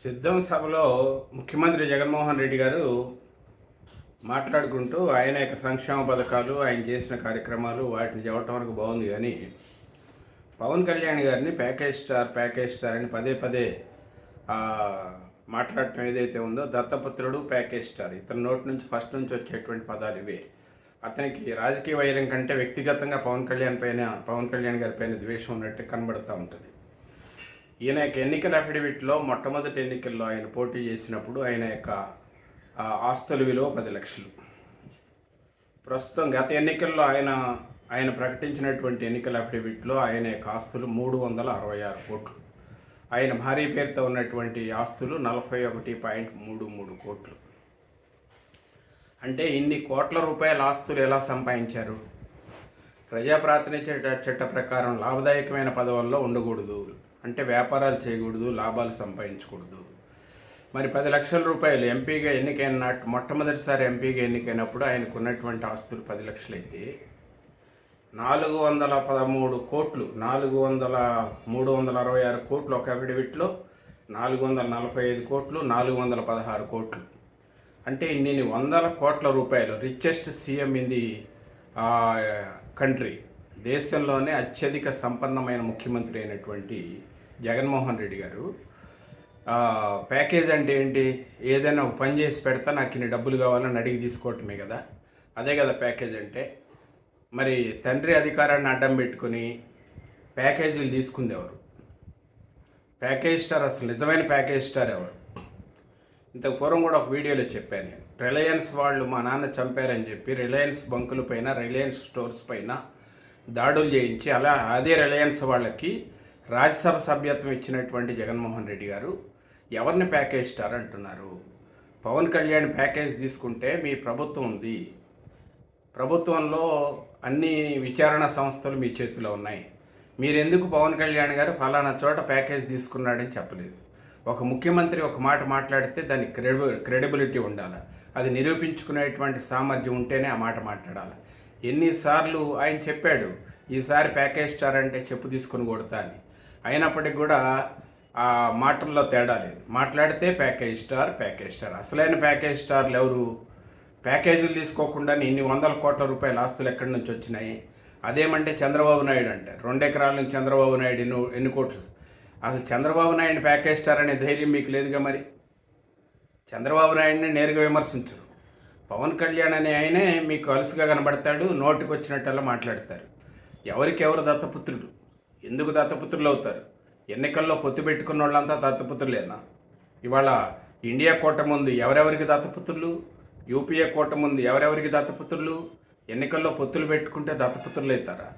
సిద్ధం సభలో ముఖ్యమంత్రి జగన్మోహన్ రెడ్డి గారు మాట్లాడుకుంటూ ఆయన యొక్క సంక్షేమ పథకాలు ఆయన చేసిన కార్యక్రమాలు వాటిని చెప్పడం వరకు బాగుంది కానీ పవన్ కళ్యాణ్ గారిని ప్యాకేజ్ స్టార్ ప్యాకేజ్ స్టార్ అని పదే పదే మాట్లాడటం ఏదైతే ఉందో దత్తపుత్రుడు ప్యాకేజ్ స్టార్. ఇతని నోటి నుంచి ఫస్ట్ నుంచి వచ్చేటువంటి పదాలు ఇవే. అతనికి రాజకీయ వైరం కంటే వ్యక్తిగతంగా పవన్ కళ్యాణ్ పైన పవన్ కళ్యాణ్ గారి పైన ద్వేషం ఉన్నట్టు కనబడుతూ ఉంటుంది. ఈయన యొక్క ఎన్నికల అఫిడవిట్లో మొట్టమొదటి ఎన్నికల్లో ఆయన పోటీ చేసినప్పుడు ఆయన యొక్క ఆస్తుల విలువ పది లక్షలు. ప్రస్తుతం గత ఎన్నికల్లో ఆయన ఆయన ప్రకటించినటువంటి ఎన్నికల అఫిడవిట్లో ఆయన యొక్క ఆస్తులు మూడు వందల అరవై ఆరు కోట్లు. ఆయన భారీ పేరుతో ఉన్నటువంటి ఆస్తులు నలభై ఒకటి పాయింట్ మూడు మూడు కోట్లు. అంటే ఇన్ని కోట్ల రూపాయల ఆస్తులు ఎలా సంపాదించారు? ప్రజాప్రాతినిధ్య చట్ట ప్రకారం లాభదాయకమైన పదవుల్లో ఉండకూడదు. అంటే వ్యాపారాలు చేయకూడదు లాభాలు సంపాదించకూడదు. మరి పది లక్షల రూపాయలు ఎంపీగా ఎన్నికైన నాటి మొట్టమొదటిసారి ఎంపీగా ఎన్నికైనప్పుడు ఆయనకు ఉన్నటువంటి ఆస్తులు పది లక్షలైతే నాలుగు వందల పదమూడు కోట్లు నాలుగు వందల మూడు వందల అరవై ఆరు కోట్లు ఒక అఫిడవిట్లో నాలుగు వందల నలభై ఐదు కోట్లు నాలుగు వందల పదహారు కోట్లు. అంటే ఇన్ని వందల కోట్ల రూపాయలు richest CM in the country. దేశంలోనే అత్యధిక సంపన్నమైన ముఖ్యమంత్రి అయినటువంటి జగన్మోహన్ రెడ్డి గారు. ప్యాకేజ్ అంటే ఏంటి? ఏదైనా ఒక పని చేసి పెడతా నాకు ఇన్ని డబ్బులు కావాలని అడిగి తీసుకోవటమే కదా. అదే కదా ప్యాకేజ్ అంటే. మరి తండ్రి అధికారాన్ని అడ్డం పెట్టుకుని ప్యాకేజీలు తీసుకుందేవారు ప్యాకేజ్ స్టార్ అసలు నిజమైన ప్యాకేజ్ స్టార్ ఎవరు? ఇంతకు పూర్వం కూడా ఒక వీడియోలో చెప్పాను నేను. రిలయన్స్ వాళ్ళు మా నాన్న చంపారని చెప్పి రిలయన్స్ బంకుల పైన రిలయన్స్ స్టోర్స్ పైన దాడులు చేయించి అలా అదే రిలయన్స్ వాళ్ళకి రాజ్యసభ సభ్యత్వం ఇచ్చినటువంటి జగన్మోహన్ రెడ్డి గారు ఎవరిని ప్యాకేజ్ స్టార్ అంటున్నారు? పవన్ కళ్యాణ్ ప్యాకేజ్ తీసుకుంటే మీ ప్రభుత్వం ఉంది. ప్రభుత్వంలో అన్ని విచారణ సంస్థలు మీ చేతిలో ఉన్నాయి. మీరెందుకు పవన్ కళ్యాణ్ గారు ఫలానా చోట ప్యాకేజ్ తీసుకున్నాడని చెప్పలేదు. ఒక ముఖ్యమంత్రి ఒక మాట మాట్లాడితే దానికి క్రెడి క్రెడిబిలిటీ ఉండాలి. అది నిరూపించుకునేటువంటి సామర్థ్యం ఉంటేనే ఆ మాట మాట్లాడాలి. ఎన్నిసార్లు ఆయన చెప్పాడు ఈసారి ప్యాకేజ్ స్టార్ అంటే చెప్పు తీసుకుని కొడతా అని అయినప్పటికీ కూడా ఆ మాటల్లో తేడా లేదు. మాట్లాడితే ప్యాకేజ్ స్టార్ ప్యాకేజ్ స్టార్ అసలైన ప్యాకేజ్ స్టార్లు ఎవరు? ప్యాకేజీలు తీసుకోకుండా ఇన్ని వందల కోట్ల రూపాయల ఆస్తులు ఎక్కడి నుంచి వచ్చినాయి? అదేమంటే చంద్రబాబు నాయుడు అంటారు రెండు ఎకరాల నుంచి చంద్రబాబు నాయుడు ఎన్ని ఎన్ని కోట్లు అసలు చంద్రబాబు నాయుడు ప్యాకేజ్ అనే ధైర్యం మీకు లేదుగా మరి? చంద్రబాబు నాయుడిని నేరుగా విమర్శించరు. పవన్ కళ్యాణ్ అనే ఆయనే మీకు అలుసుగా కనబడతాడు నోటికి వచ్చినట్టల్లా మాట్లాడతారు. ఎవరికి ఎవరు దత్తపుత్రుడు ఎందుకు దత్తపుత్రులు అవుతారు? ఎన్నికల్లో పొత్తు పెట్టుకున్న వాళ్ళంతా దత్తపుత్రులేనా? ఇవాళ ఇండియా కోట ముందు ఎవరెవరికి దత్తపుత్రులు? యూపీఏ కోట ఉంది ఎవరెవరికి దత్తపుత్రులు? ఎన్నికల్లో పొత్తులు పెట్టుకుంటే దత్తపుత్రులు అవుతారా?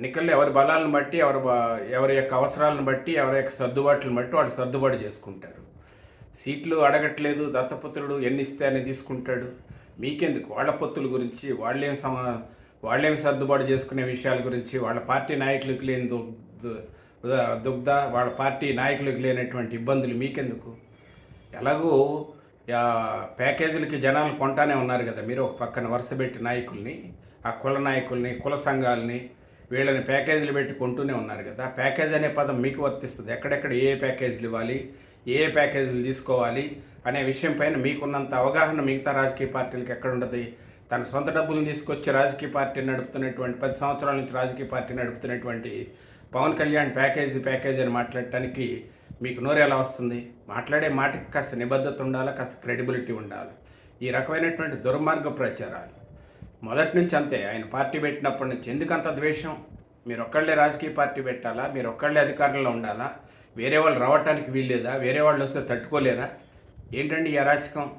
ఎన్నికల్లో ఎవరి బలాలను బట్టి ఎవరి ఎవరి యొక్క అవసరాలను బట్టి ఎవరి యొక్క సర్దుబాట్లను బట్టి వాళ్ళు సర్దుబాటు చేసుకుంటారు. సీట్లు అడగట్లేదు దత్తపుత్రుడు ఎన్ని ఇస్తే అని తీసుకుంటాడు. మీకెందుకు? వాళ్ళ పొత్తుల గురించి వాళ్ళేం సమ వాళ్ళేం సర్దుబాటు చేసుకునే విషయాల గురించి వాళ్ళ పార్టీ నాయకులకు లేని దుగ్ధ వాళ్ళ పార్టీ నాయకులకు లేనటువంటి ఇబ్బందులు మీకెందుకు? ఎలాగూ ప్యాకేజీలకి జనాలు కొంటానే ఉన్నారు కదా. మీరు ఒక పక్కన వరుసపెట్టి నాయకుల్ని ఆ కుల నాయకుల్ని కుల సంఘాలని వీళ్ళని ప్యాకేజీలు పెట్టి కొంటూనే ఉన్నారు కదా. ప్యాకేజ్ అనే పదం మీకు వర్తిస్తుంది. ఎక్కడెక్కడ ఏ ప్యాకేజీలు ఇవ్వాలి ఏ ప్యాకేజీలు తీసుకోవాలి అనే విషయం పైన మీకున్నంత అవగాహన మిగతా రాజకీయ పార్టీలకు ఎక్కడ ఉండదు. తన సొంత డబ్బులు తీసుకొచ్చి రాజకీయ పార్టీ నడుపుతున్నటువంటి పది సంవత్సరాల నుంచి రాజకీయ పార్టీ నడుపుతున్నటువంటి పవన్ కళ్యాణ్ ప్యాకేజీ ప్యాకేజీ అని మాట్లాడటానికి మీకు నోరు ఎలా వస్తుంది? మాట్లాడే మాటకి కాస్త నిబద్ధత ఉండాలి? కాస్త క్రెడిబిలిటీ ఉండాలి? ఈ రకమైనటువంటి దుర్మార్గ ప్రచారాలు మొదటి నుంచి అంతే. ఆయన పార్టీ పెట్టినప్పటి నుంచి. ఎందుకంత ద్వేషం? మీరు ఒక్కళ్ళే రాజకీయ పార్టీ పెట్టాలా? మీరు ఒక్కళ్ళే అధికారంలో ఉండాలా? వేరే వాళ్ళు రావటానికి వీల్లేదా? వేరే వాళ్ళు వస్తే తట్టుకోలేరా? ఏంటండి ఈ అరాచకం?